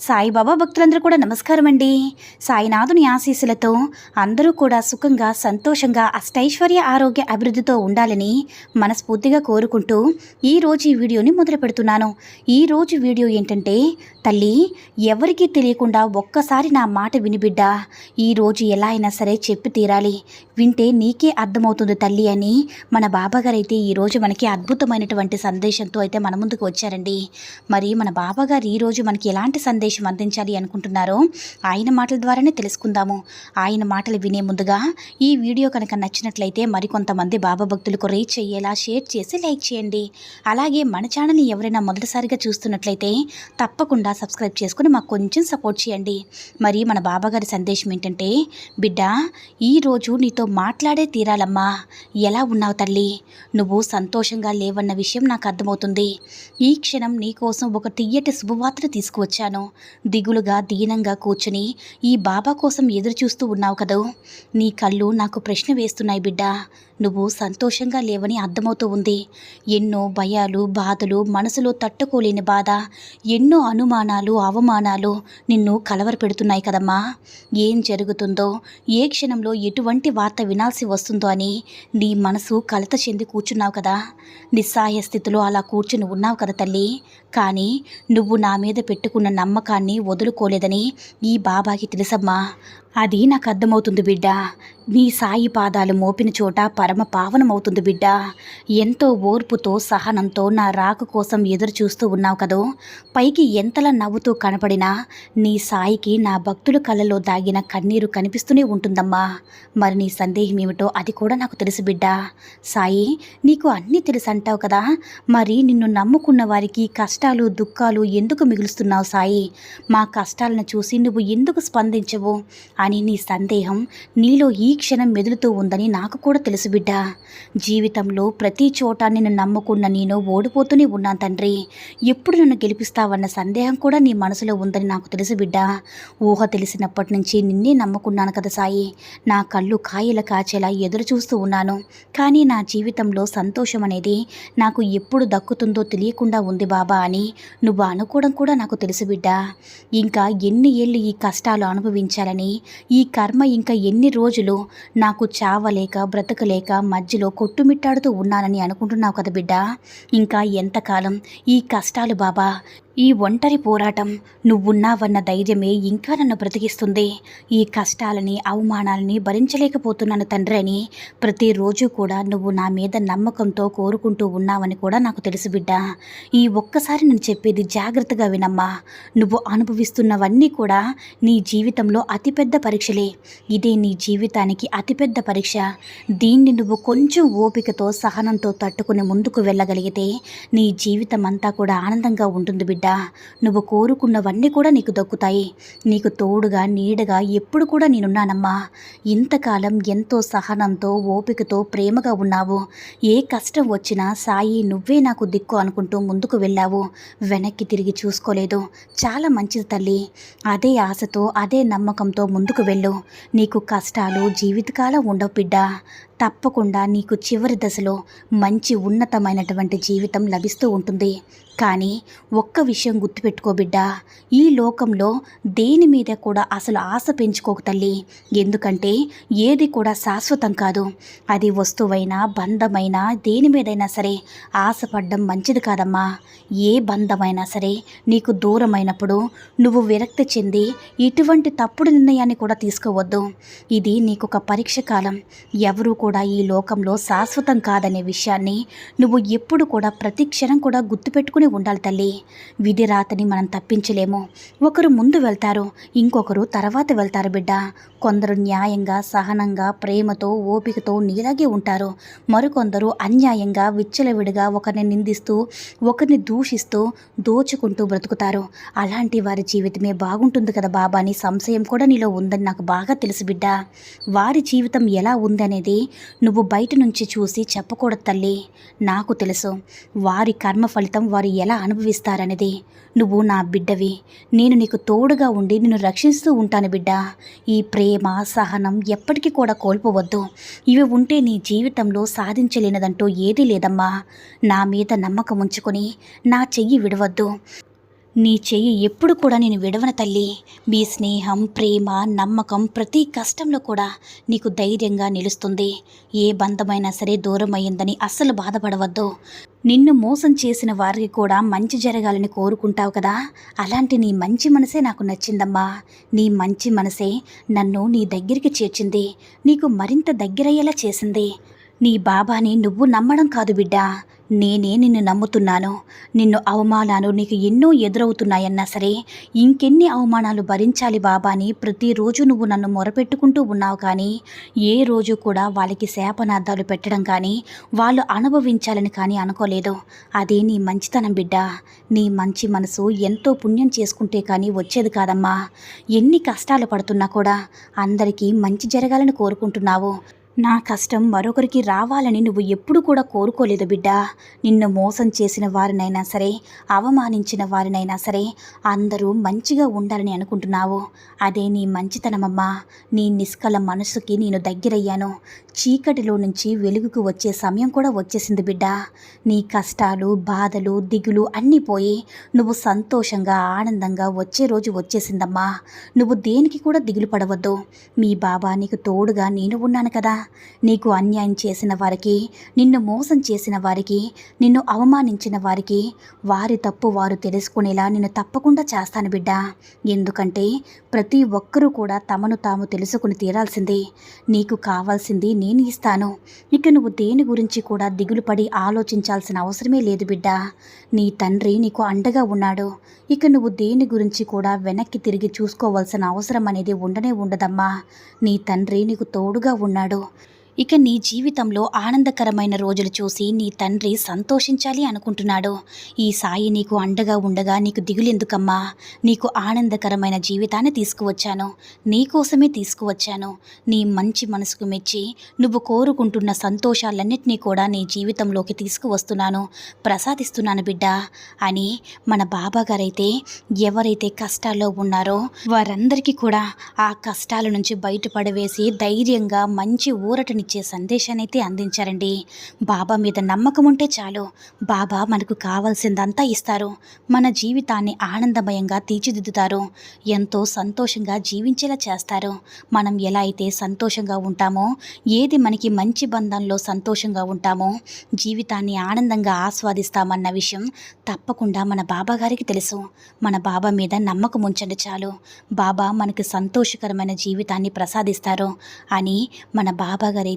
సాయిబాబా భక్తులందరూ కూడా నమస్కారం అండి సాయినాథుని ఆశీస్సులతో అందరూ కూడా సుఖంగా సంతోషంగా అష్టైశ్వర్య ఆరోగ్య అభివృద్ధితో ఉండాలని మనస్ఫూర్తిగా కోరుకుంటూ ఈరోజు ఈ వీడియోని మొదలు పెడుతున్నాను. ఈరోజు వీడియో ఏంటంటే తల్లి ఎవరికీ తెలియకుండా ఒక్కసారి నా మాట వినిబిడ్డా ఈరోజు ఎలా అయినా సరే చెప్పి తీరాలి. వింటే నీకే అర్థమవుతుంది తల్లి అని మన బాబాగారు అయితే ఈరోజు మనకి అద్భుతమైనటువంటి సందేశంతో అయితే మన ముందుకు వచ్చారండి. మరి మన బాబాగారు ఈరోజు మనకి ఎలాంటి సందేశం అందించాలి అనుకుంటున్నారో ఆయన మాటల ద్వారానే తెలుసుకుందాము. ఆయన మాటలు వినే ముందుగా ఈ వీడియో కనుక నచ్చినట్లయితే మరికొంతమంది బాబా భక్తులకు రీచ్ అయ్యేలా షేర్ చేసి లైక్ చేయండి. అలాగే మన ఛానల్ని ఎవరైనా మొదటిసారిగా చూస్తున్నట్లయితే తప్పకుండా సబ్స్క్రైబ్ చేసుకుని మాకు కొంచెం సపోర్ట్ చేయండి. మరి మన బాబాగారి సందేశం ఏంటంటే బిడ్డ ఈరోజు నీతో మాట్లాడే తీరాలమ్మా. ఎలా ఉన్నావు తల్లి? నువ్వు సంతోషంగా లేవన్న విషయం నాకు అర్థమవుతుంది. ఈ క్షణం నీకోసం ఒక తియ్యటి శుభవార్తను తీసుకువచ్చాను. దిగులుగా దీనంగా కూర్చుని ఈ బాబా కోసం ఎదురు చూస్తూ ఉన్నావు కదూ? నీ కళ్ళు నాకు ప్రశ్న వేస్తున్నాయి బిడ్డా. నువ్వు సంతోషంగా లేవని అర్థమవుతూ ఉంది. ఎన్నో భయాలు బాధలు మనసులో తట్టుకోలేని బాధ ఎన్నో అనుమానాలు అవమానాలు నిన్ను కలవరపెడుతున్నాయి కదమ్మా. ఏం జరుగుతుందో ఏ క్షణంలో ఎటువంటి వార్త వినాల్సి వస్తుందో అని నీ మనసు కలత చెంది కూర్చున్నావు కదా. నిస్సహాయ స్థితిలో అలా కూర్చుని ఉన్నావు కదా తల్లి. కానీ నువ్వు నా మీద పెట్టుకున్న నమ్మకాన్ని వదులుకోలేదని ఈ బాబాకి తెలుసమ్మా. అది నాకు అర్థమవుతుంది బిడ్డ. నీ సాయి పాదాలు మోపిన చోట పరమ పావనమవుతుంది బిడ్డ. ఎంతో ఓర్పుతో సహనంతో నా రాక కోసం ఎదురు చూస్తూ ఉన్నావు కదో. పైకి ఎంతలా నవ్వుతూ కనపడినా నీ సాయికి నా భక్తుల కళ్ళలో దాగిన కన్నీరు కనిపిస్తూనే ఉంటుందమ్మా. మరి నీ సందేహం ఏమిటో అది కూడా నాకు తెలుసు బిడ్డ. సాయి నీకు అన్నీ తెలుసు అంటావు కదా. మరి నిన్ను నమ్ముకున్న వారికి కష్టాలు దుఃఖాలు ఎందుకు మిగులుస్తున్నావు సాయి? మా కష్టాలను చూసి నువ్వు ఎందుకు స్పందించవు? అని నీ సందేహం నీలో ఈ క్షణం మెదులుతూ ఉందని నాకు కూడా తెలుసు బిడ్డ. జీవితంలో ప్రతి చోట నిన్ను నమ్ముకున్న నేను ఓడిపోతూనే ఉన్నాను తండ్రి. ఎప్పుడు నన్ను గెలిపిస్తావన్న సందేహం కూడా నీ మనసులో ఉందని నాకు తెలుసు బిడ్డ. ఊహ తెలిసినప్పటి నుంచి నిన్నే నమ్ముకున్నాను కదా సాయి. నా కళ్ళు కాయల కాచేలా ఎదురు చూస్తూ ఉన్నాను. కానీ నా జీవితంలో సంతోషం అనేది నాకు ఎప్పుడు దక్కుతుందో తెలియకుండా ఉంది బాబా అని నువ్వు అనుకోవడం కూడా నాకు తెలుసు బిడ్డ. ఇంకా ఎన్ని ఏళ్ళు ఈ కష్టాలు అనుభవించాలని ఈ కర్మ ఇంకా ఎన్ని రోజులు నాకు చావలేక బ్రతకలేక మధ్యలో కొట్టుమిట్టాడుతూ ఉన్నానని అనుకుంటున్నావు కదా బిడ్డ? ఇంకా ఎంతకాలం ఈ కష్టాలు బాబా? ఈ ఒంటరి పోరాటం నువ్వున్నావన్న ధైర్యమే ఇంకా నన్ను బ్రతికిస్తుంది. ఈ కష్టాలని అవమానాలని భరించలేకపోతున్నాను తండ్రి అని ప్రతిరోజు కూడా నువ్వు నా మీద నమ్మకంతో కోరుకుంటూ ఉన్నావని కూడా నాకు తెలుసు బిడ్డ. ఈ ఒక్కసారి నేను చెప్పేది జాగ్రత్తగా వినమ్మా. నువ్వు అనుభవిస్తున్నవన్నీ కూడా నీ జీవితంలో అతిపెద్ద పరీక్షలే. ఇదే నీ జీవితానికి అతిపెద్ద పరీక్ష. దీన్ని నువ్వు కొంచెం ఓపికతో సహనంతో తట్టుకుని ముందుకు వెళ్ళగలిగితే నీ జీవితం అంతా కూడా ఆనందంగా ఉంటుంది బిడ్డ. నువ్వు కోరుకున్నవన్నీ కూడా నీకు దక్కుతాయి. నీకు తోడుగా నీడగా ఎప్పుడు కూడా నేనున్నానమ్మా. ఇంతకాలం ఎంతో సహనంతో ఓపికతో ప్రేమగా ఉన్నావు. ఏ కష్టం వచ్చినా సాయి నువ్వే నాకు దిక్కు అనుకుంటూ ముందుకు వెళ్ళావు. వెనక్కి తిరిగి చూసుకోలేదు. చాలా మంచిది తల్లి. అదే ఆశతో అదే నమ్మకంతో ముందుకు వెళ్ళు. నీకు కష్టాలు జీవితకాలం ఉండవు బిడ్డ. తప్పకుండా నీకు చివరి దశలో మంచి ఉన్నతమైనటువంటి జీవితం లభిస్తూ ఉంటుంది. కానీ ఒక్క విషయం గుర్తుపెట్టుకో బిడ్డ ఈ లోకంలో దేని మీద కూడా అసలు ఆశ పెంచుకోక తల్లి. ఎందుకంటే ఏది కూడా శాశ్వతం కాదు. అది వస్తువైనా బంధమైనా దేని మీదైనా సరే ఆశపడ్డం మంచిది కాదమ్మా. ఏ బంధమైనా సరే నీకు దూరమైనప్పుడు నువ్వు విరక్తి చెంది ఇటువంటి తప్పుడు నిర్ణయాన్ని కూడా తీసుకోవద్దు. ఇది నీకు ఒక పరీక్ష కాలం. ఎవరు కూడా కూడా ఈ లోకంలో శాశ్వతం కాదనే విషయాన్ని నువ్వు ఎప్పుడు కూడా ప్రతి క్షణం కూడా గుర్తుపెట్టుకుని ఉండాలి తల్లి. విధి రాతని మనం తప్పించలేము. ఒకరు ముందు వెళ్తారు ఇంకొకరు తర్వాత వెళ్తారు బిడ్డ. కొందరు న్యాయంగా సహనంగా ప్రేమతో ఓపికతో నీలాగే ఉంటారు. మరికొందరు అన్యాయంగా విచ్చలవిడిగా ఒకరిని నిందిస్తూ ఒకరిని దూషిస్తూ దోచుకుంటూ బ్రతుకుతారు. అలాంటి వారి జీవితమే బాగుంటుంది కదా బాబా అని సంశయం కూడా నీలో ఉందని నాకు బాగా తెలుసు బిడ్డ. వారి జీవితం ఎలా ఉందనేది నువ్వు బయట నుంచి చూసి చెప్పకూడదు తల్లి. నాకు తెలుసు. వారి కర్మ ఫలితం వారు ఎలా అనుభవిస్తారనేది. నువ్వు నా బిడ్డవి. నేను నీకు తోడుగా ఉండి నిన్ను రక్షిస్తూ ఉంటాను బిడ్డ. ఈ ప్రేమ సహనం ఎప్పటికీ కూడా కోల్పోవద్దు. ఇవి ఉంటే నీ జీవితంలో సాధించలేనిదంటూ ఏదీ లేదమ్మా. నా మీద నమ్మకం ఉంచుకొని నా చెయ్యి విడవద్దు. నీ చెయ్యి ఎప్పుడు కూడా నేను విడవన తల్లి. మీ స్నేహం ప్రేమ నమ్మకం ప్రతి కష్టంలో కూడా నీకు ధైర్యంగా నిలుస్తుంది. ఏ బంధమైనా సరే దూరం అయ్యిందని అస్సలు బాధపడవద్దు. నిన్ను మోసం చేసిన వారికి కూడా మంచి జరగాలని కోరుకుంటావు కదా. అలాంటి నీ మంచి మనసే నాకు నచ్చిందమ్మా. నీ మంచి మనసే నన్ను నీ దగ్గరికి చేర్చింది. నీకు మరింత దగ్గరయ్యేలా చేసింది. నీ బాబాని నువ్వు నమ్మడం కాదు బిడ్డా. నేనే నిన్ను నమ్ముతున్నాను. నిన్ను అవమానాలు నీకు ఎన్నో ఎదురవుతున్నాయన్నా సరే ఇంకెన్ని అవమానాలు భరించాలి బాబా అని ప్రతిరోజు నువ్వు నన్ను మొరపెట్టుకుంటూ ఉన్నావు కానీ ఏ రోజు కూడా వాళ్ళకి శాపనార్థాలు పెట్టడం కానీ వాళ్ళు అనుభవించాలని కానీ అనుకోలేదు. అదే నీ మంచితనం బిడ్డ. నీ మంచి మనసు ఎంతో పుణ్యం చేసుకుంటే కానీ వచ్చేది కాదమ్మా. ఎన్ని కష్టాలు పడుతున్నా కూడా అందరికీ మంచి జరగాలని కోరుకుంటున్నావు. నా కష్టం మరొకరికి రావాలని నువ్వు ఎప్పుడు కూడా కోరుకోలేదు బిడ్డ. నిన్ను మోసం చేసిన వారినైనా సరే అవమానించిన వారినైనా సరే అందరూ మంచిగా ఉండాలని అనుకుంటున్నావు. అదే నీ మంచితనమమ్మా. నీ నిష్కల మనసుకి నేను దగ్గరయ్యాను. చీకటిలో నుంచి వెలుగుకు వచ్చే సమయం కూడా వచ్చేసింది బిడ్డ. నీ కష్టాలు బాధలు దిగులు అన్నీ పోయి నువ్వు సంతోషంగా ఆనందంగా వచ్చే రోజు వచ్చేసిందమ్మా. నువ్వు దేనికి కూడా దిగులు పడవద్దు. మీ బాబా నీకు తోడుగా నేను ఉన్నాను కదా. నీకు అన్యాయం చేసిన వారికి నిన్ను మోసం చేసిన వారికి నిన్ను అవమానించిన వారికి వారి తప్పు వారు తెలుసుకునేలా నేను తప్పకుండా చేస్తాను బిడ్డ. ఎందుకంటే ప్రతి ఒక్కరూ కూడా తమను తాము తెలుసుకుని తీరాల్సిందే. నీకు కావాల్సింది నేను ఇస్తాను. ఇక నువ్వు దేని గురించి కూడా దిగులు పడి ఆలోచించాల్సిన అవసరమే లేదు బిడ్డ. నీ తండ్రి నీకు అండగా ఉన్నాడు. ఇక నువ్వు దేని గురించి కూడా వెనక్కి తిరిగి చూసుకోవాల్సిన అవసరం అనేది ఉండనే ఉండదమ్మా. నీ తండ్రి నీకు తోడుగా ఉన్నాడు. ఇక నీ జీవితంలో ఆనందకరమైన రోజులు చూసి నీ తండ్రి సంతోషించాలి అనుకుంటున్నాడు. ఈ సాయి నీకు అండగా ఉండగా నీకు దిగులెందుకమ్మా? నీకు ఆనందకరమైన జీవితాన్ని తీసుకువచ్చాను. నీకోసమే తీసుకువచ్చాను. నీ మంచి మనసుకు మెచ్చి నువ్వు కోరుకుంటున్న సంతోషాలన్నింటినీ కూడా నీ జీవితంలోకి తీసుకువస్తున్నాను. ప్రసాదిస్తున్నాను బిడ్డ అని మన బాబాగారైతే ఎవరైతే కష్టాల్లో ఉన్నారో వారందరికీ కూడా ఆ కష్టాల నుంచి బయటపడవేసి ధైర్యంగా మంచి ఊరటని ఇచ్చే సందేశాన్ని అయితే అందించారండి. బాబా మీద నమ్మకం ఉంటే చాలు. బాబా మనకు కావాల్సిందంతా ఇస్తారు. మన జీవితాన్ని ఆనందమయంగా తీర్చిదిద్దుతారు. ఎంతో సంతోషంగా జీవించేలా చేస్తారు. మనం ఎలా అయితే సంతోషంగా ఉంటామో ఏది మనకి మంచి బంధంలో సంతోషంగా ఉంటామో జీవితాన్ని ఆనందంగా ఆస్వాదిస్తామన్న విషయం తప్పకుండా మన బాబా గారికి తెలుసు. మన బాబా మీద నమ్మకం ఉంచండి చాలు. బాబా మనకు సంతోషకరమైన జీవితాన్ని ప్రసాదిస్తారు అని మన బాబా గారు